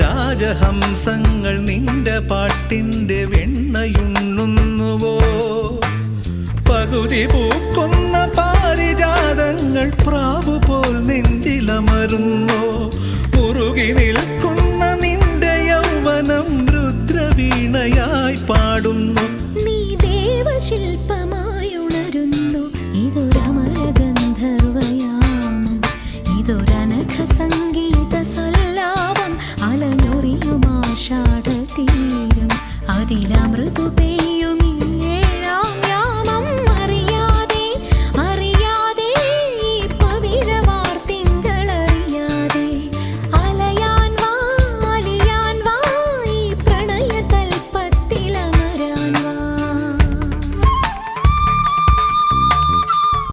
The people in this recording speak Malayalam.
രാജഹംസങ്ങൾ നിന്റെ പാട്ടിന്റെ വെണ്ണയുണ്ണുന്നുവോ? പകുതി പൂക്കുന്ന പാരിജാതങ്ങൾ പ്രാവു പോൽ നെഞ്ചിലമരുന്നോ. മുറുകി നിൽക്കുന്ന നിന്റെ യൗവനം രുദ്രവീണയായി പാടുന്നു. നീ ദേവശില്പമായുണരുന്നു. ഇതൊരമര ഗന്ധർവയ അതിലമൃതുപേ